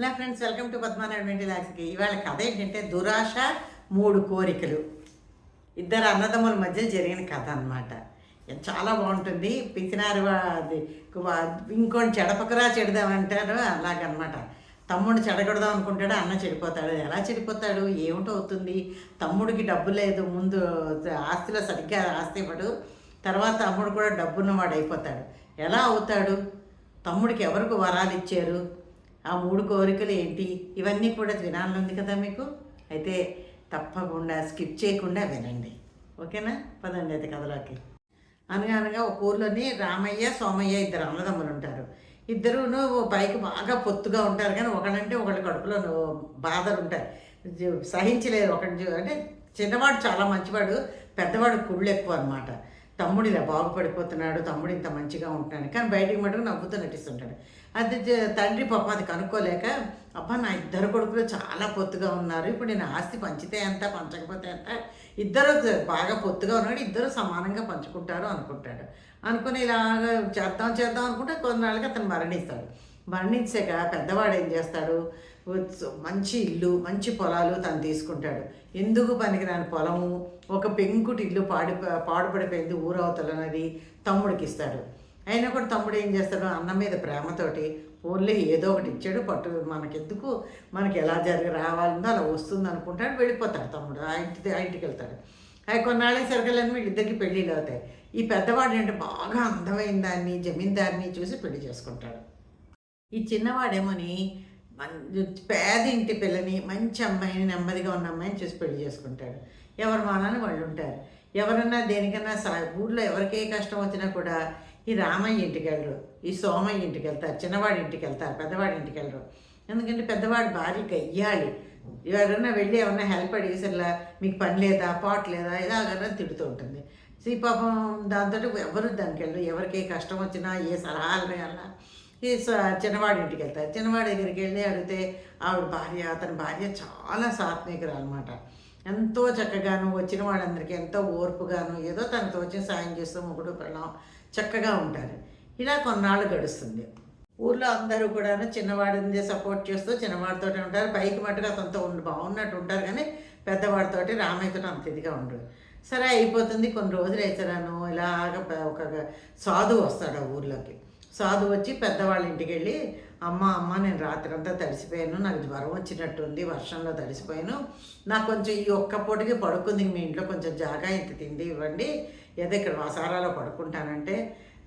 Hello friends welcome to Padma Naidu లాక్స్కి ఇవాళ కథ ఏంటంటే దురాశ మూడు కోరికలు. ఇద్దరు అన్నదమ్ముల మధ్య జరిగిన కథ అన్నమాట. చాలా బాగుంటుంది. పితినారు అది ఇంకోటి చెడపకరా చెడదామంటారు అలాగనమాట. తమ్ముడు చెడగొడదాం అనుకుంటాడు అన్న చెడిపోతాడు. ఎలా చెడిపోతాడు? ఏమిటో అవుతుంది? తమ్ముడికి డబ్బు లేదు ముందు ఆస్తిలో సరిగ్గా ఆస్తి ఇవ్వడు. తర్వాత తమ్ముడు కూడా డబ్బున్నవాడు అయిపోతాడు. ఎలా అవుతాడు? తమ్ముడికి ఎవరికి వరాలు ఇచ్చారు? ఆ మూడు కోరికలు ఏంటి? ఇవన్నీ కూడా వినాలని ఉంది కదా మీకు? అయితే తప్పకుండా స్కిప్ చేయకుండా వినండి. ఓకేనా? పదండి అయితే కథలోకి. అనగా అనగా ఒక ఊర్లోని రామయ్య సోమయ్య ఇద్దరు అన్నదమ్ములు ఉంటారు. ఇద్దరును పైకి బాగా పొత్తుగా ఉంటారు కానీ ఒకడంటే ఒకటి కడుపులో బాధలు ఉంటాయి. సహించలేదు సహించలేరు. ఒకటి అంటే చిన్నవాడు చాలా మంచివాడు పెద్దవాడు కుళ్ళు ఎక్కువ అనమాట తమ్ముడు ఇలా బాగుపడిపోతున్నాడు తమ్ముడు ఇంత మంచిగా ఉంటున్నాడు కానీ బయటికి మటుకు నవ్వుతూ నటిస్తుంటాడు. అది తండ్రి పాప అది కనుక్కోలేక అబ్బా నా ఇద్దరు కొడుకులు చాలా పొత్తుగా ఉన్నారు. ఇప్పుడు నేను ఆస్తి పంచితే ఎంత పంచకపోతే ఎంత? ఇద్దరు బాగా పొత్తుగా ఉన్నాడు ఇద్దరు సమానంగా పంచుకుంటారు అనుకుంటాడు. అనుకుని ఇలాగ చేద్దాం చేద్దాం అనుకుంటే కొన్నాళ్ళకి అతను మరణిస్తాడు. మరణించాక పెద్దవాడు ఏం చేస్తాడు? మంచి ఇల్లు మంచి పొలాలు తను తీసుకుంటాడు. ఎందుకు పనికిరాని పొలము? ఒక పెంకుటి ఇల్లు పాడి పాడుపడిపోయింది ఊరవతలన్నది తమ్ముడికి ఇస్తాడు. అయినా కూడా తమ్ముడు ఏం చేస్తాడు? అన్న మీద ప్రేమతోటి ఓన్లీ ఏదో ఒకటి ఇచ్చాడు పట్టు మనకెందుకు? మనకి ఎలా జరిగి రావాలందో అలా వస్తుంది అనుకుంటాడు వెళ్ళిపోతాడు తమ్ముడు. ఆ ఇంటి ఆ ఇంటికి వెళ్తాడు. అవి కొన్నాళ్ళే సరికలని వీళ్ళిద్దరికి పెళ్ళిళ్ళు అవుతాయి. ఈ పెద్దవాడు అంటే బాగా అందమైన దాన్ని జమీందారిని చూసి పెళ్ళి చేసుకుంటాడు. ఈ చిన్నవాడేమోని పేద ఇంటి పిల్లని మంచి అమ్మాయిని నెమ్మదిగా ఉన్న అమ్మాయిని చూసి పెళ్ళి చేసుకుంటాడు. ఎవరి మానని వాళ్ళు ఉంటారు. ఎవరన్నా దేనికన్నా సా ఊళ్ళో ఎవరికి ఏ కష్టం వచ్చినా కూడా ఈ రామయ్య ఇంటికి వెళ్ళరు ఈ సోమయ్య ఇంటికి వెళ్తారు చిన్నవాడి ఇంటికి వెళ్తారు పెద్దవాడి ఇంటికి వెళ్ళరు. ఎందుకంటే పెద్దవాడు భార్య అయ్యాలి ఎవరైనా వెళ్ళి ఏమన్నా హెల్ప్ అడిగేసరిలా మీకు పని లేదా పాట లేదా ఇలాగన్నా తిడుతూ ఉంటుంది. సో ఈ పాపం దాంతో ఎవరు దానికి వెళ్ళరు ఎవరికి ఏ కష్టం వచ్చినా ఏ సలహాలు వేయాలన్నా ఈ చిన్నవాడి ఇంటికి వెళ్తారు చిన్నవాడి దగ్గరికి వెళ్ళి అడిగితే ఆవిడ భార్య అతని భార్య చాలా సాత్వికురాలు అనమాట ఎంతో చక్కగాను వచ్చిన వాళ్ళందరికీ ఎంతో ఓర్పుగాను ఏదో తనకు తోచిన సాయం చేస్తూ ముగ్గుడు పిల్లం చక్కగా ఉంటారు. ఇలా కొన్నాళ్ళు గడుస్తుంది. ఊర్లో అందరూ కూడాను చిన్నవాడిని సపోర్ట్ చేస్తూ చిన్నవాడితో ఉంటారు. పైకి మట్టుగా అతనితో ఉండి బాగున్నట్టు ఉంటారు కానీ పెద్దవాడితోటి రామయ్యతో అంత ఇదిగా ఉండరు. సరే అయిపోతుంది. కొన్ని రోజులు వేసాను ఇలాగ ఒక సాధువు వస్తాడు ఆ ఊర్లోకి. సాధు వచ్చి పెద్దవాళ్ళ ఇంటికి వెళ్ళి అమ్మ అమ్మ నేను రాత్రి అంతా తడిసిపోయాను నాకు జ్వరం వచ్చినట్టుంది వర్షంలో తడిసిపోయాను. నాకు కొంచెం ఈ ఒక్క పూటకి పడుకుంది మీ ఇంట్లో కొంచెం జాగా ఇంత తిండి ఇవ్వండి ఏదో ఇక్కడ వసారాలో పడుకుంటానంటే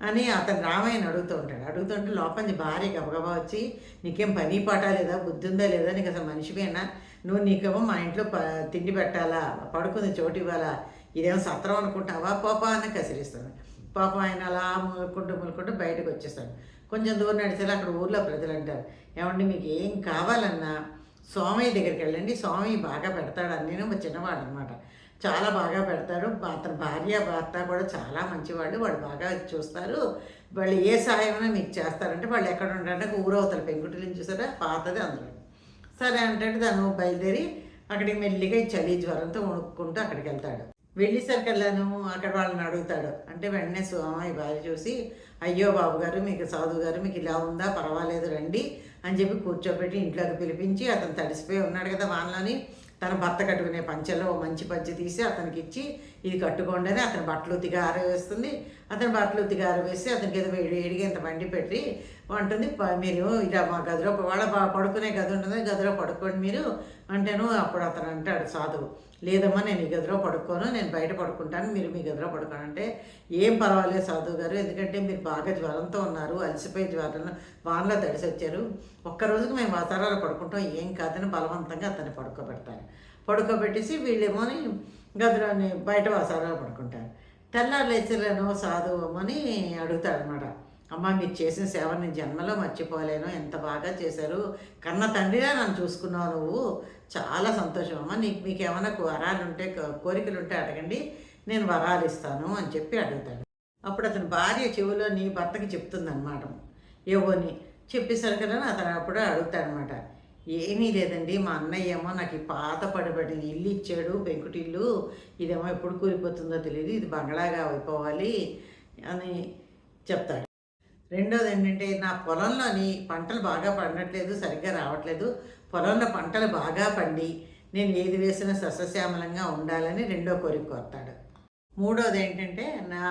అని అతను రామయ్యని అడుగుతూ ఉంటాడు. అడుగుతుంటే లోపల భార్య గబగబా వచ్చి నీకేం పని పాట లేదా బుద్ధి ఉందా లేదా నీకు అసలు మనిషివేనా నువ్వు నీకేమో మా ఇంట్లో ప తిండి పెట్టాలా పడుకుంది చోటు ఇవ్వాలా ఇదేమో సత్రం అనుకుంటావా? పాపా అని కసిరిస్తుంది. పాపం ఆయన అలా మూలుకుంటూ మూలుకుంటూ బయటకు వచ్చేసాడు కొంచెం దూరం నడిచేలా అక్కడ ఊర్లో ప్రజలు అంటారు. ఏమండి మీకు ఏం కావాలన్నా స్వామి దగ్గరికి వెళ్ళండి. స్వామి బాగా పెడతాడు అని. నేను మా చిన్నవాడు అనమాట చాలా బాగా పెడతాడు. అతని భార్య భర్త కూడా చాలా మంచివాళ్ళు. వాళ్ళు బాగా చూస్తారు. వాళ్ళు ఏ సహాయమైనా మీకు చేస్తారంటే వాళ్ళు ఎక్కడ ఉంటారంటే ఊరవతల పెంకుటిని చూసారా? పాతది అందులో. సరే అంటే తను బయలుదేరి అక్కడికి మెల్లిగా చలి జ్వరంతో వణుక్కుంటూ అక్కడికి వెళ్తాడు. వెళ్ళేసరికి వెళ్ళాను అక్కడ వాళ్ళని అడుగుతాడు. అంటే వెంటనే సోమయ్య భార్య చూసి అయ్యో బాబు గారు మీకు సాధువు గారు మీకు ఇలా ఉందా? పర్వాలేదు రండి అని చెప్పి కూర్చోబెట్టి ఇంట్లోకి పిలిపించి అతను తడిసిపోయి ఉన్నాడు కదా వానలోని. తన భర్త కట్టుకునే పంచెలో మంచి పంచె తీసి అతనికి ఇచ్చి ఇది కట్టుకోండి అని అతని బట్టలు ఉతిగా ఆరవేస్తుంది అతను బట్టలు ఉతిగారు వేసి అతనికి ఏదో వేడి వేడిగేంత బండి పెట్టి అంటుంది మీరు ఇలా మా గదిలో వాళ్ళ బాగా పడుకునే గది ఉంటుంది గదిలో పడుకోండి మీరు అంటేను అప్పుడు అతను అంటాడు సాధువు లేదమ్మా నేను ఈ గదిలో పడుకోను నేను బయట పడుకుంటాను మీరు మీ గదిలో పడుకోను అంటే ఏం పర్వాలేదు సాధువు గారు ఎందుకంటే మీరు బాగా జ్వరంతో ఉన్నారు అలసిపోయి జ్వరంలో వానలో తడిసి వచ్చారు ఒక్క రోజుకి మేము వాతావరణాలు పడుకుంటాం ఏం కాదని బలవంతంగా అతన్ని పడుకోబెడతారు. పడుకోబెట్టేసి వీళ్ళేమోని గదిలోని బయట వాతావరణాలు పడుకుంటారు. తెల్లారు సాధువమని అడుగుతాడనమాట అమ్మ మీరు చేసిన సేవ నేను జన్మలో మర్చిపోలేను ఎంత బాగా చేశారు. కన్న తండ్రిగా నన్ను చూసుకున్నావు నువ్వు. చాలా సంతోషం. అమ్మ నీకు మీకు ఏమైనా వరాలు ఉంటే కో- కోరికలు ఉంటే అడగండి. నేను వరాలు ఇస్తాను అని చెప్పి అడుగుతాడు. అప్పుడు అతని భార్య చెవిలో నీ భర్తకి చెప్తుందన్నమాట. ఏవోని చెప్పేసరికి అతను అప్పుడు అడుగుతాడనమాట ఏమీ లేదండి. మా అన్నయ్య ఏమో నాకు ఈ పాత పడబడి ఇల్లు ఇచ్చాడు పెంకుటిల్లు. ఇదేమో ఎప్పుడు కూలిపోతుందో తెలియదు ఇది బంగళాగా అయిపోవాలి అని చెప్తాడు. రెండోది ఏంటంటే నా పొలంలోని పంటలు బాగా పండట్లేదు సరిగ్గా రావట్లేదు. పొలంలో పంటలు బాగా పండి నేను ఏది వేసినా సస్యశ్యామలంగా ఉండాలని రెండో కోరిక కోరుతాడు. మూడోది ఏంటంటే నా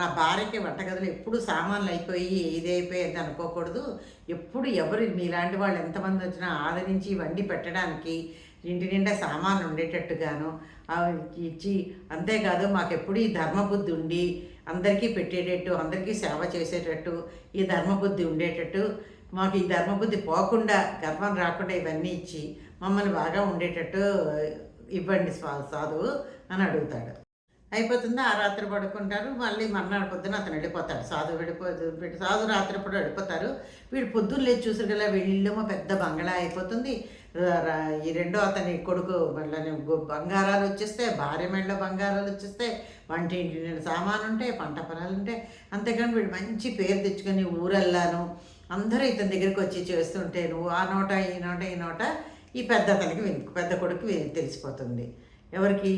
నా భార్యకి వంటగదిలో ఎప్పుడు సామాన్లు అయిపోయి ఇది అయిపోయేది అనుకోకూడదు. ఎప్పుడు ఎవరు మీలాంటి వాళ్ళు ఎంతమంది వచ్చినా ఆదరించి వండి పెట్టడానికి ఇంటి నిండా సామాన్లు ఉండేటట్టుగాను ఇచ్చి అంతేకాదు మాకు ఎప్పుడు ఈ ధర్మబుద్ధి ఉండి అందరికీ పెట్టేటట్టు అందరికీ సేవ చేసేటట్టు ఈ ధర్మబుద్ధి ఉండేటట్టు మాకు ఈ ధర్మబుద్ధి పోకుండా గర్వం రాకుండా ఇవన్నీ ఇచ్చి మమ్మల్ని బాగా ఉండేటట్టు ఇవ్వండి స్వా సాధువు అని అడుగుతాడు. అయిపోతుంది? ఆ రాత్రి పడుకుంటారు. మళ్ళీ మర్నాడు పొద్దున అతను వెళ్ళిపోతాడు. సాధు వెళ్ళిపో వీడు సాధు రాత్రి పూట వెళ్ళిపోతారు. వీడు పొద్దున్న లేచి చూసారు కదా వీళ్ళేమో పెద్ద బంగళా అయిపోతుంది. ఈ రెండో అతని కొడుకు మళ్ళీ బంగారాలు వచ్చేస్తే భార్య మెళ్ళ బంగారాలు వచ్చేస్తే వంటి ఇంటి సామాను ఉంటాయి పంట పొలాలు ఉంటాయి అంతేకాని వీడు మంచి పేరు తెచ్చుకొని ఊరెళ్ళాను అందరూ ఇతని దగ్గరికి వచ్చి చేస్తుంటే నువ్వు ఆ నోట ఈ నోట ఈ నోట ఈ పెద్ద అతనికి పెద్ద కొడుకు తెలిసిపోతుంది. ఎవరికి?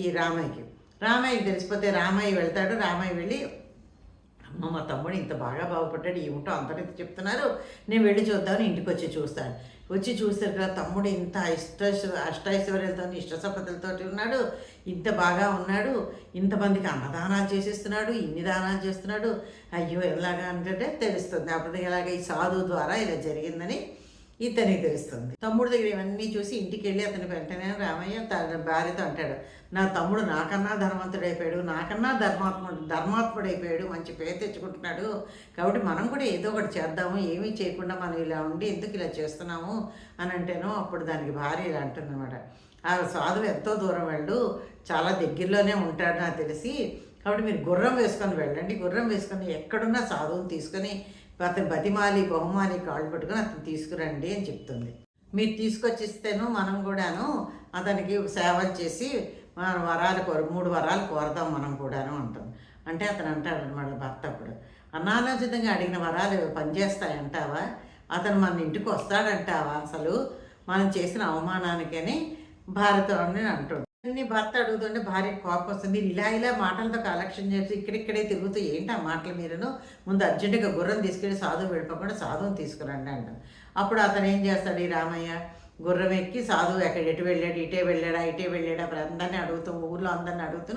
ఈ రామయ్యకి. రామయ్యకి తెలిసిపోతే రామయ్య వెళ్తాడు. రామయ్య వెళ్ళి అమ్మ మా తమ్ముడు ఇంత బాగా బాగుపడ్డాడు ఏమిటో అందరికీ చెప్తున్నారు. నేను వెళ్ళి చూద్దామని ఇంటికి వచ్చి చూస్తాను. వచ్చి చూస్తారు కదా తమ్ముడు ఇంత ఇష్ట అష్టైశ్వర్యాలతో ఇష్టసపతులతో ఉన్నాడు. ఇంత బాగా ఉన్నాడు. ఇంతమందికి అన్నదానాలు చేసేస్తున్నాడు ఇన్ని దానాలు చేస్తున్నాడు. అయ్యో ఎలాగా అంటే తెలుస్తుంది. అప్పుడు ఎలాగ ఈ సాధువు ద్వారా ఇలా జరిగిందని ఇతనికి తెలుస్తుంది. తమ్ముడు దగ్గర ఇవన్నీ చూసి ఇంటికి వెళ్ళి అతని వెంటనే రామయ్య తన భార్యతో అంటాడు నా తమ్ముడు నాకన్నా ధర్మవంతుడైపోయాడు నాకన్నా ధర్మాత్ముడు ధర్మాత్ముడైపోయాడు మంచి పేరు తెచ్చుకుంటున్నాడు. కాబట్టి మనం కూడా ఏదో ఒకటి చేద్దాము ఏమీ చేయకుండా మనం ఇలా ఉండి ఎందుకు ఇలా చేస్తున్నాము అని అంటేనో అప్పుడు దానికి భార్య ఇలా అంటుందన్నమాట. ఆ సాధువు ఎంతో దూరం వెళ్ళు చాలా దగ్గరలోనే ఉంటాడు నాకు తెలిసి. కాబట్టి మీరు గుర్రం వేసుకొని వెళ్ళండి గుర్రం వేసుకొని ఎక్కడున్నా సాధువుని తీసుకొని అతను బతిమాలి బహుమాలి కాళ్ళు పట్టుకుని అతను తీసుకురండి అని చెప్తుంది. మీరు తీసుకొచ్చిస్తేను మనం కూడాను అతనికి సేవ చేసి మన వరాలు కోరు మూడు వరాలు కోరదాం మనం కూడాను అంటాం అంటే అతను అంటాడు అనమాట భర్త అప్పుడు. అనాలోచితంగా అడిగిన వరాలు పనిచేస్తాయంటావా అతను మన ఇంటికి వస్తాడంటావా అసలు? మనం చేసిన అవమానానికని భారతంలో అంటుంది. అన్ని భర్త అడుగుతుంటే భార్య కోపం వస్తుంది మీరు ఇలా ఇలా మాటలతో కలెక్షన్ చేసి ఇక్కడిక్కడే తిరుగుతూ ఏంటి ఆ మాటలు మీరును? ముందు అర్జెంటుగా గుర్రం తీసుకెళ్ళి సాధువు వెళ్ళిపోకుండా సాధువుని తీసుకురండి అంటాం అప్పుడు అతను ఏం చేస్తాడు ఈ రామయ్య? గుర్రం ఎక్కి సాధువు ఎక్కడ ఎటు వెళ్ళాడు? ఇటే వెళ్ళాడా? ఇటే వెళ్ళాడా? అప్పుడు అందరినీ అడుగుతూ ఊర్లో అందరిని అడుగుతూ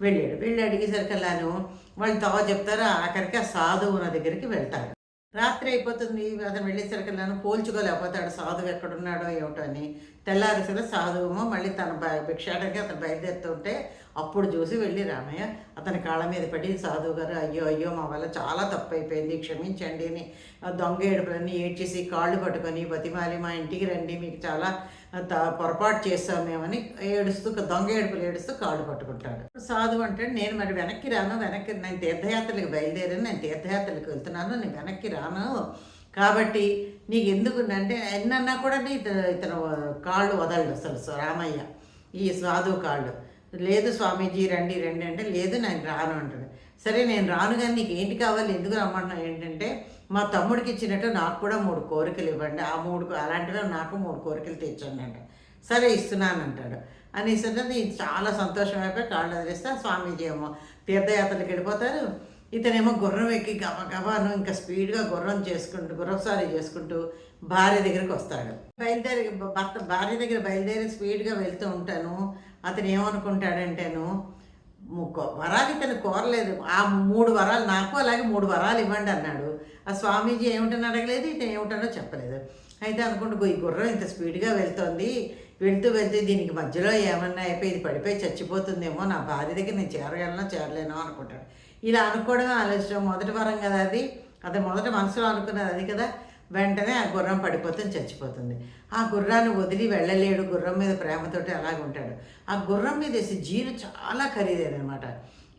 వెళ్ళాడు. వెళ్ళి అడిగేసరికల్లాను వాళ్ళు తవ చెప్తారు ఆఖరికి ఆ సాధువు ఉన్న దగ్గరికి వెళ్తాడు. రాత్రి అయిపోతుంది అతను వెళ్ళేసరికి నన్ను పోల్చుకోలేకపోతాడు సాధువు ఎక్కడున్నాడో ఏమిటో అని. తెల్లారిసరి సాధువేమో మళ్ళీ తన భిక్షాటకి అతను బయలుదేరుతుంటే అప్పుడు చూసి వెళ్ళి రామయ్య అతని కాళ్ళ మీద పడి సాధువు గారు అయ్యో అయ్యో మా వల్ల చాలా తప్పు అయిపోయింది క్షమించండి అని దొంగ ఏడుపులన్నీ ఏడ్చేసి కాళ్ళు పట్టుకొని బతిమాలి మా ఇంటికి రండి మీకు చాలా త- పొరపాటు చేస్తాం మేమని ఏడుస్తూ దొంగ ఏడుపులు ఏడుస్తూ కాళ్ళు పట్టుకుంటాడు. సాధువు అంటాడు నేను మరి వెనక్కి రాను వెనక్కి నేను తీర్థయాత్రలకు బయలుదేరాను నేను తీర్థయాత్రలకు వెళ్తున్నాను నేను వెనక్కి రాను. కాబట్టి నీకు ఎందుకు అంటే ఎన్నన్నా కూడా ఇతను ఇతను కాళ్ళు వదలడు అసలు రామయ్య ఈ సాధువు కాళ్ళు. లేదు స్వామీజీ రండి రండి అంటే లేదు నేను రాను అంటాడు సరే నేను రాను కానీ నీకు ఏంటి కావాలి ఎందుకు రమ్మన్నా ఏంటంటే మా తమ్ముడికి ఇచ్చినట్టు నాకు కూడా మూడు కోరికలు ఇవ్వండి. ఆ మూడు అలాంటివి నాకు మూడు కోరికలు తెచ్చండి అంట. సరే ఇస్తున్నాను అంటాడు. నేను చాలా సంతోషం అయిపోయి కాళ్ళు అదిలిస్తే ఆ స్వామీజీ ఏమో తీర్థయాత్రలకు వెళ్ళిపోతారు. ఇతనేమో గుర్రం ఎక్కి గబగబాను ఇంకా స్పీడ్గా గుర్రం చేసుకుంటూ గుర్రసారి చేసుకుంటూ భార్య దగ్గరికి వస్తాడు. బయలుదేరి భర్త భార్య దగ్గర బయలుదేరి స్పీడ్గా వెళ్తూ ఉంటాను. అతను ఏమనుకుంటాడంటేను వరాలు ఇతను కోరలేదు. ఆ మూడు వరాలు నాకు అలాగే మూడు వరాలు ఇవ్వండి అన్నాడు. ఆ స్వామీజీ ఏమిటని అడగలేదు ఇతను ఏమిటనో చెప్పలేదు. అయితే అనుకుంటూ ఈ గుర్రం ఇంత స్పీడ్గా వెళ్తోంది. వెళ్తూ వెళ్తూ దీనికి మధ్యలో ఏమన్నా అయిపోయి ఇది పడిపోయి చచ్చిపోతుందేమో నా భార్య దగ్గర నేను చేరగలనో చేరలేనో అనుకుంటాడు. ఇలా అనుకోవడమే ఆలోచన మొదటి వరం కదా అది. అతను మొదట మనసులో అనుకున్నది అది కదా. వెంటనే ఆ గుర్రం పడిపోతుంది చచ్చిపోతుంది. ఆ గుర్రాన్ని వదిలి వెళ్ళలేడు. గుర్రం మీద ప్రేమతోటి అలాగే ఉంటాడు. ఆ గుర్రం మీద వేసి జీను చాలా ఖరీదైనమాట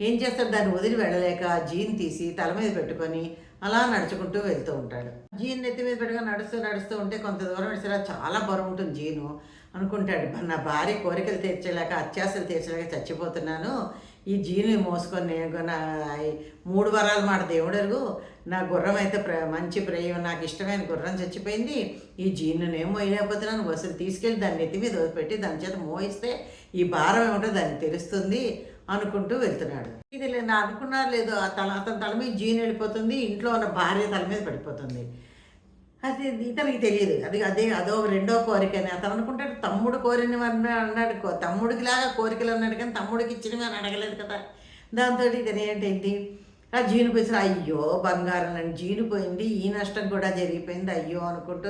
ఏం చేస్తాడు? దాన్ని వదిలి వెళ్ళలేక జీన్ తీసి తల మీద పెట్టుకొని అలా నడుచుకుంటూ వెళ్తూ ఉంటాడు. జీన్ నెత్తి మీద పెట్టుకొని నడుస్తూ నడుస్తూ ఉంటే కొంత దూరం నడిచేలా చాలా బరువు ఉంటుంది జీను అనుకుంటాడు. నా భార్య కోరికలు తీర్చలేక అత్యాసలు తీర్చలేక చచ్చిపోతున్నాను. ఈ జీని మోసుకొని నేను నా మూడు వరాలు మాట దేవుడరు నా గుర్రం అయితే ప్ర మంచి ప్రేమ నాకు ఇష్టమైన గుర్రం చచ్చిపోయింది. ఈ జీను నేను మోయలేకపోతున్నాను. అసలు తీసుకెళ్ళి దాన్ని నెత్తి మీద పెట్టి దాని చేత మోయిస్తే ఈ భారం ఏమిటో దాన్ని తెలుస్తుంది అనుకుంటూ వెళ్తున్నాడు. ఇది నేను అనుకున్నా లేదు. తల అతని తల మీద జీన్ వెళ్ళిపోతుంది. ఇంట్లో ఉన్న భార్య తల మీద పడిపోతుంది. అది ఇతనికి తెలియదు. అది అదే అదో రెండో కోరిక. అని అతను అనుకుంటాడు తమ్ముడు కోరిని వాడిని అన్నాడు. కో- తమ్ముడికి లాగా కోరికలు అన్నాడు కానీ తమ్ముడికి ఇచ్చినవి అని అడగలేదు కదా. దాంతో ఇతను ఏంటంటే ఆ జీను పోయి అయ్యో బంగారం అని జీను పోయింది. ఈ నష్టం కూడా జరిగిపోయింది. అయ్యో అనుకుంటూ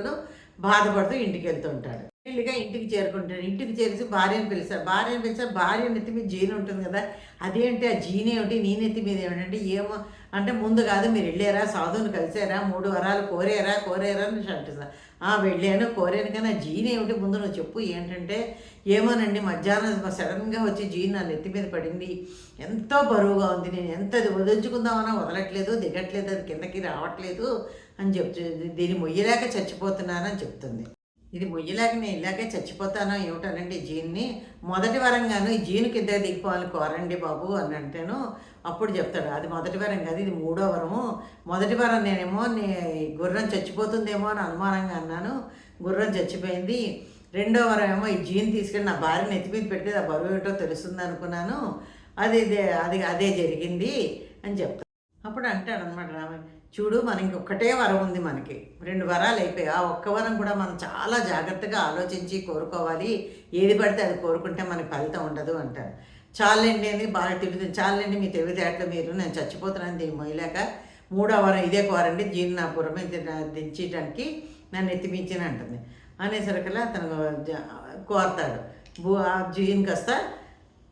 బాధపడుతూ ఇంటికి వెళ్తుంటాడు వెళ్ళిగా ఇంటికి చేరుకుంటాడు. ఇంటికి చేరిసి భార్యను పిలిచారు భార్యను పిలిచారు భార్య నెత్తి మీద జీను ఉంటుంది కదా. అదేంటి? ఆ జీని ఏమిటి నీ నెత్తి మీద ఏమిటంటే ఏమో అంటే ముందు కాదు మీరు వెళ్ళారా సాధువుని కలిసారా మూడు వరాలు కోరారా కోరారా అని అంటున్నారు ఆ వెళ్ళాను కోరాను కానీ ఆ జీన్ ఏమిటి? ముందు నువ్వు చెప్పు ఏంటంటే ఏమోనండి మధ్యాహ్నం సడన్గా వచ్చి జీన్ నా నెత్తి మీద పడింది. ఎంతో బరువుగా ఉంది నేను ఎంత వదిలించుకుందామన్నా వదలట్లేదు దిగట్లేదు అది కిందకి రావట్లేదు అని చెప్తుంది దీన్ని మొయ్యలేక చచ్చిపోతున్నానని చెప్తుంది. ఇది మొయ్యలేక నేను ఇలాగే చచ్చిపోతానో ఏమిటనండి జీన్ని మొదటి వరంగాను ఈ జీను కింద దిగిపోవాలి కోరండి బాబు అని అంటేను అప్పుడు చెప్తాడు. అది మొదటి వరం కాదు ఇది మూడో వరము. మొదటి వరం నేనేమో నీ గుర్రం చచ్చిపోతుందేమో అని అనుమానంగా అన్నాను. గుర్రం చచ్చిపోయింది. రెండో వరం ఏమో ఈ జీన్ తీసుకెళ్ళి నా భార్యని ఎత్తి మీద పెడితే ఆ బరువు ఏంటో తెలుస్తుంది అనుకున్నాను. అది అది అదే జరిగింది అని చెప్తాను అప్పుడు అంటాడు అనమాట రామయ్య చూడు మనకి ఒక్కటే వరం ఉంది మనకి. రెండు వరాలు అయిపోయాయి. ఆ ఒక్క వరం కూడా మనం చాలా జాగ్రత్తగా ఆలోచించి కోరుకోవాలి. ఏది పడితే అది కోరుకుంటే మనకి ఫలితం ఉండదు అంటారు. చాలండి అని బాగా తిరుగుతుంది చాలండి మీ తెలివితేటలు మీరు. నేను చచ్చిపోతున్నాను దీన్ని మొయ్యలేక. మూడో వరం ఇదే కోరండి. దీన్ని నా పురం దించడానికి నన్ను ఎత్తిమించిన అంటుంది. అనేసరికల్లా అతను జ- కోరతాడు. భూ- ఆ జీన్ కాస్త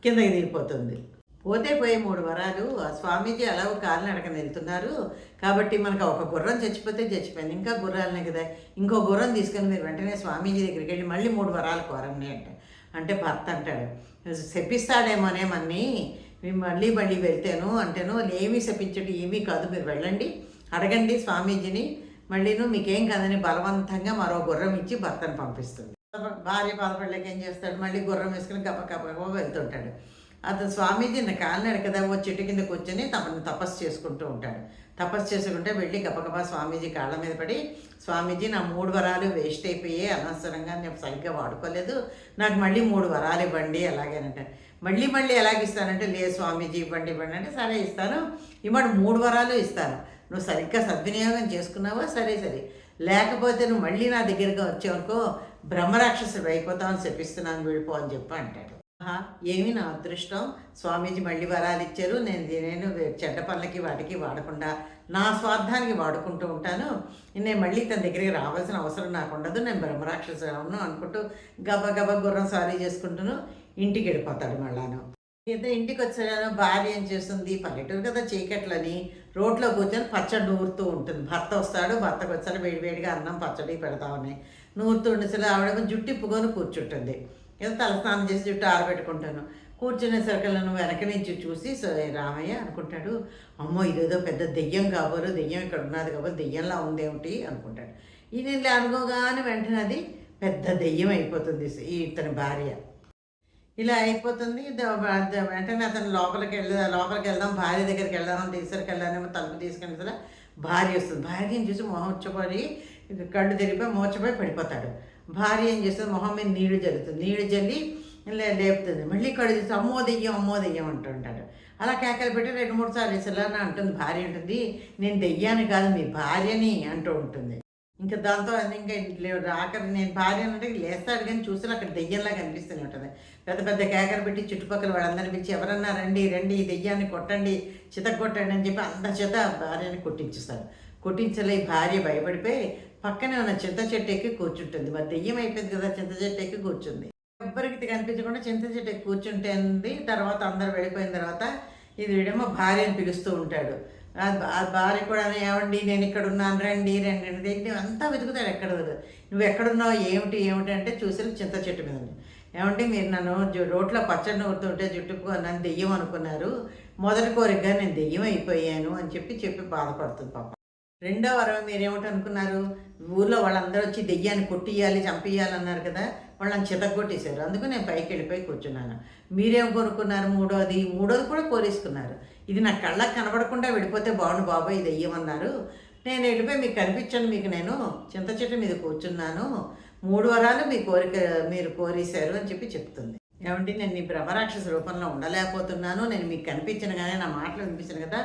కిందకి దిగిపోతుంది. పోతే పోయే మూడు వరాలు ఆ స్వామీజీ అలా కాలినడకన వెళ్తున్నారు కాబట్టి మనకు ఒక గుర్రం చచ్చిపోతే చచ్చిపోయింది. ఇంకా గుర్రాలనే కదా. ఇంకో గుర్రం తీసుకొని మీరు వెంటనే స్వామీజీ దగ్గరికి వెళ్ళి మళ్ళీ మూడు వరాలు కోరండి అంటే. అంటే భర్త అంటాడు. శపిస్తాడేమోనే మన్ని. మేము మళ్ళీ మళ్ళీ వెళ్తాను అంటేను ఏమీ శపించడు ఏమీ కాదు మీరు వెళ్ళండి అడగండి స్వామీజీని. మళ్ళీను మీకేం కాదని బలవంతంగా మరో గుర్రం ఇచ్చి భర్తను పంపిస్తుంది. భార్య బాధపడలేక ఏం చేస్తాడు? మళ్ళీ గుర్రం వేసుకుని గప్ప గప్ప వెళ్తుంటాడు. అతను స్వామీజీ నా కాలినాడు కదా ఓ చెట్టు కింద కూర్చొని తమను తపస్సు చేసుకుంటూ ఉంటాడు. తపస్సు చేసుకుంటే వెళ్ళి గబగబా స్వామీజీ కాళ్ళ మీద పడి స్వామీజీ నా మూడు వరాలు వేస్ట్ అయిపోయాయి అనవసరంగా నేను సరిగ్గా వాడుకోలేదు నాకు మళ్ళీ మూడు వరాలు ఇవ్వండి అలాగేనంటే మళ్ళీ మళ్ళీ ఎలాగిస్తానంటే లేదు స్వామీజీ ఇవ్వండి ఇవ్వండి అంటే సరే ఇస్తాను. ఇవాడు మూడు వరాలు ఇస్తాను. నువ్వు సరిగ్గా సద్వినియోగం చేసుకున్నావా? సరే సరే. లేకపోతే నువ్వు మళ్ళీ నా దగ్గరికి వచ్చేవనుకో బ్రహ్మరాక్షసుడు అయిపోతావని చెప్పిస్తున్నాను వెళ్ళిపో అని చెప్పి అంటాడు. ఏమి నా అదృష్టం? స్వామీజీ మళ్ళీ వరాలు ఇచ్చారు. నేను నేను చెడ్డ పనులకి వాటికి వాడకుండా నా స్వార్థానికి వాడుకుంటూ ఉంటాను. నేను మళ్ళీ తన దగ్గరికి రావాల్సిన అవసరం నాకు ఉండదు. నేను బ్రహ్మరాక్షసును అనుకుంటూ గబ గబ గుర్రం సారీ చేసుకుంటూను ఇంటికి వెళ్ళిపోతాడు మళ్ళాను. ఏదో ఇంటికి వచ్చాను. భార్య ఏం చేస్తుంది? పల్లెటూరు కదా చీకట్లని. రోడ్లో కూర్చొని పచ్చడి నూరుతూ ఉంటుంది. భర్త వస్తాడు. భర్తకు వచ్చాడు వేడి వేడిగా అన్నం పచ్చడి పెడతామని నూరుతూ ఉండేసరి ఆవిడేమో జుట్టు ఇప్పుకొని కూర్చుంటుంది. ఏదో తలస్నానం చేసి జుట్టు ఆరబెట్టుకుంటాను. కూర్చునేసరికి సరుకులను వెనక నుంచి చూసి "సరే, రామయ్య అనుకుంటాడు. అమ్మో ఇదేదో పెద్ద దెయ్యం కాబోలు దెయ్యం ఇక్కడ ఉన్నది కాబోలు దెయ్యంలా ఉందేమిటి అనుకుంటాడు. ఈయన ఇలా అనుకోగానే వెంటనే అది పెద్ద దెయ్యం అయిపోతుంది ఈ ఇతని భార్య. ఇలా అయిపోతుంది. వెంటనే అతను లోపలికి వెళ్ళి లోపలికి వెళ్దాం భార్య దగ్గరికి వెళ్దాం తీసుకురికి వెళ్ళానేమో తలుపు తీసుకుని సరే భార్య వస్తుంది. భార్యని చూసి మొహం వచ్చపడి కళ్ళు తిరిగిపోయి మోర్చపోయి పడిపోతాడు. భార్య ఏం చేస్తుంది? మొహం మీద నీళ్ళు జల్లుతుంది. నీళ్ళు జల్లి లేపుతుంది. మళ్ళీ కళ్ళు తీసి అమ్మో దెయ్యం అమ్మో దెయ్యం అంటుంటాడు. అలా కేకలు పెట్టి రెండు మూడు సార్లు ఇసలాన అంటుంది. భార్య ఉంటుంది నేను దెయ్యాన్ని కాదు మీ భార్యని అంటూ ఉంటుంది. ఇంకా దాంతో అది ఇంకా లే- ఆఖరి నేను భార్య అంటే లేస్తాడు కానీ చూసిన అక్కడ దెయ్యంలా కనిపిస్తూనే ఉంటుంది. పెద్ద పెద్ద కేకలు పెట్టి చుట్టుపక్కల వాళ్ళందరిని పిలిచి ఎవరన్నా రండి రండి ఈ దెయ్యాన్ని కొట్టండి చిత కొట్టండి అని చెప్పి అంత చేత భార్యని కొట్టించేస్తాడు కొట్టించలే భార్య భయపడిపోయి పక్కనే ఉన్న చింత చెట్టు ఎక్కి కూర్చుంటుంది. మరి దెయ్యం అయిపోయింది కదా చింత చెట్టు ఎక్కి కూర్చుంది. ఎవ్వరికి కనిపించకుండా చింత చెట్టు ఎక్కి కూర్చుంటుంది తర్వాత అందరు వెళ్ళిపోయిన తర్వాత ఇది వీడేమో భార్యని పిలుస్తూ ఉంటాడు. ఆ భార్య కూడా ఏమండి నేను ఇక్కడ ఉన్నాను రండి రండి రండి. ఏంటి అంతా వెతుకుతాడు ఎక్కడ నువ్వు ఎక్కడున్నావు ఏమిటి ఏమిటి అంటే చూసిన చింత చెట్టు మీద ఏమంటే మీరు నన్ను జు- రోడ్లో పచ్చడి నూరుతుంటే జుట్టుకు నన్ను దెయ్యం అనుకున్నారు. మొదటి కోరికగా నేను దెయ్యం అయిపోయాను అని చెప్పి చెప్పి బాధపడుతుంది పాప. రెండో వరం మీరేమిటి అనుకున్నారు ఊర్లో వాళ్ళందరూ వచ్చి దెయ్యాన్ని కొట్టియాలి చంపేయాలి అన్నారు కదా వాళ్ళని చితగొట్టేశారు అందుకు నేను పైకి వెళ్ళిపోయి కూర్చున్నాను. మీరేం కొనుక్కున్నారు మూడోది? మూడోది కూడా కోరేసుకున్నారు. ఇది నా కళ్ళకు కనబడకుండా వెళ్ళిపోతే బాగుండు బాబాయ్ ఇది దెయ్యమన్నారు. నేను వెళ్ళిపోయి మీకు కనిపించాను మీకు నేను చింత చెట్టు మీద కూర్చున్నాను. మూడు వరాలు మీ కోరిక మీరు కోరేశారు అని చెప్పి చెప్తుంది. ఏమంటే నేను నీ బ్రహ్మరాక్షస రూపంలో ఉండలేకపోతున్నాను. నేను మీకు కనిపించిన కానీ నా మాటలు వినిపించాను కదా.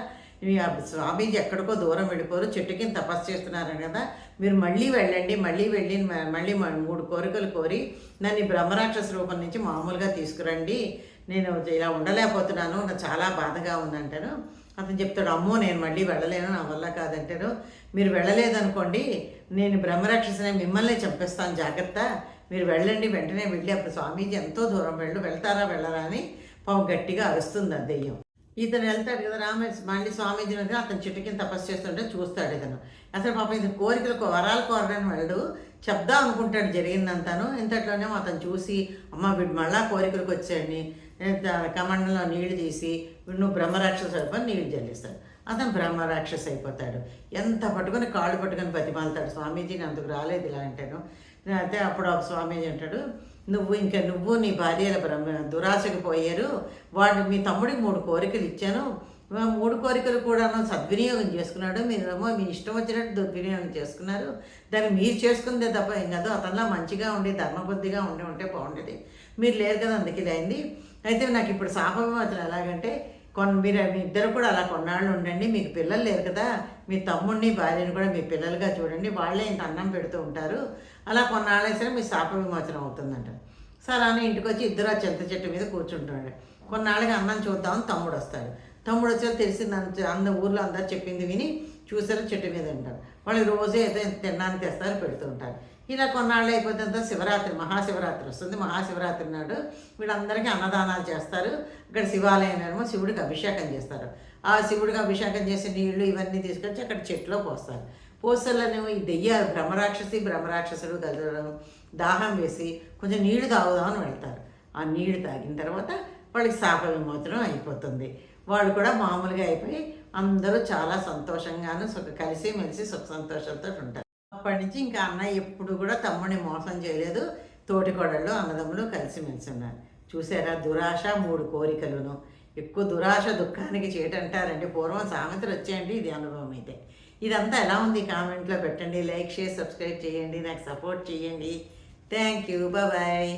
స్వామీజీ ఎక్కడికో దూరం వెళ్ళిపోరు చెట్టు కింద తపస్సు చేస్తున్నారు కదా. మీరు మళ్ళీ వెళ్ళండి మళ్ళీ వెళ్ళి మళ్ళీ మూడు కోరికలు కోరి నన్ను బ్రహ్మరాక్షస రూపం నుంచి మామూలుగా తీసుకురండి. నేను ఇలా ఉండలేకపోతున్నాను నాకు చాలా బాధగా ఉందంటాను అతను చెప్తాడు అమ్మో నేను మళ్ళీ వెళ్ళలేను నా వల్ల కాదంటారు. మీరు వెళ్ళలేదనుకోండి నేను బ్రహ్మరాక్షసనే మిమ్మల్ని చంపేస్తాను జాగ్రత్త. మీరు వెళ్ళండి వెంటనే వెళ్ళి అప్పుడు స్వామీజీ ఎంతో దూరం వెళ్ళు వెళ్తారా వెళ్ళరా అని పాపం గట్టిగా అరుస్తుంది ఆ దెయ్యం. ఇతను వెళ్తాడు కదా రామ మళ్ళీ స్వామీజీ దగ్గర అతను చెట్టు కింద తపస్సు చేస్తుంటే చూస్తాడు ఇతను. అసలు పాపం ఇతను కోరికలు వరాలు కోరడానికి వెళ్ళడు. చెప్దాం అనుకుంటాడు జరిగిందంతాను. ఇంతట్లోనే అతను చూసి అమ్మ వీడు మళ్ళా కోరికలకు వచ్చాడని. కమండంలో నీళ్ళు తీసి వీడు నువ్వు బ్రహ్మరాక్షసు అయిపోయి నీళ్ళు జల్లిస్తాడు. అతను బ్రహ్మరాక్షసు అయిపోతాడు. ఎంత పట్టుకొని కాళ్ళు పట్టుకొని బతిమాలతాడు. స్వామీజీని అందుకు రాలేదు ఇలా అంటాను. అయితే అప్పుడు ఒక స్వామీజీ అంటాడు నువ్వు ఇంకా నువ్వు నీ భార్యల బ్రహ్మ దురాశకు పోయారు. వాడు మీ తమ్ముడికి మూడు కోరికలు ఇచ్చాను. మూడు కోరికలు కూడాను సద్వినియోగం చేసుకున్నాడు. మీరేమో మీ ఇష్టం వచ్చినట్టు దుర్వినియోగం చేసుకున్నారు. దాన్ని మీరు చేసుకుందే తప్ప ఏం కాదు అతనిలా మంచిగా ఉండి ధర్మబుద్ధిగా ఉండి ఉంటే బాగుండేది. మీరు లేరు కదా అందుకే అయింది. అయితే నాకు ఇప్పుడు శాప అతను ఎలాగంటే కొన్ని మీరు మీ ఇద్దరు కూడా అలా కొన్నాళ్ళు ఉండండి. మీకు పిల్లలు లేరు కదా. మీ తమ్ముడిని భార్యని కూడా మీ పిల్లలుగా చూడండి. వాళ్ళే ఇంత అన్నం పెడుతూ ఉంటారు. అలా కొన్నాళ్ళు వేసినా మీ శాప విమోచనం అవుతుందంట. సరే అని ఇంటికి వచ్చి ఇద్దరు ఆ చింత చెట్టు మీద కూర్చుంటాడు. కొన్నాళ్ళకి అన్నం చూద్దామని తమ్ముడు వస్తాడు తమ్ముడు వచ్చి తెలిసింది అంత అంద ఊర్లో అందరు చెప్పింది విని చూసారు చెట్టు మీద ఉంటారు. వాళ్ళు రోజు ఏదో తినడానికి తెస్తారు పెడుతూ ఉంటారు. ఇలా కొన్నాళ్ళు అయిపోతే శివరాత్రి మహాశివరాత్రి వస్తుంది. మహాశివరాత్రి నాడు వీళ్ళందరికీ అన్నదానాలు చేస్తారు. ఇక్కడ శివాలయం ఏమో శివుడికి అభిషేకం చేస్తారు. ఆ శివుడికి అభిషేకం చేసే నీళ్ళు ఇవన్నీ తీసుకొచ్చి అక్కడ చెట్టులో పోస్తారు. పోస్తలనేమో ఈ దెయ్యాలు బ్రహ్మరాక్షసి బ్రహ్మరాక్షసుడు కదలడం దాహం వేసి కొంచెం నీళ్ళు తాగుదామని వెళ్తారు. ఆ నీళ్ళు తాగిన తర్వాత వాళ్ళకి శాప విమోచనం అయిపోతుంది. వాళ్ళు కూడా మామూలుగా అయిపోయి అందరూ చాలా సంతోషంగాను సుఖ కలిసి మెలిసి సుఖ సంతోషంతో ఉంటారు. అప్పటి నుంచి ఇంకా అన్నయ్య ఎప్పుడు కూడా తమ్ముడిని మోసం చేయలేదు. తోటికోడళ్ళు అన్నదమ్ములు కలిసిమెలిసి ఉన్నారు చూసారా? దురాశ మూడు కోరికలును. ఎక్కువ దురాశ దుఃఖానికి చేయటంటారండి పూర్వం సామెతలు వచ్చాయండి ఇది అనుభవం అయితే. ఇదంతా ఎలా ఉంది? కామెంట్లో పెట్టండి. లైక్ షేర్ సబ్స్క్రైబ్ చేయండి. నాకు సపోర్ట్ చేయండి. Thank you. బాయ్.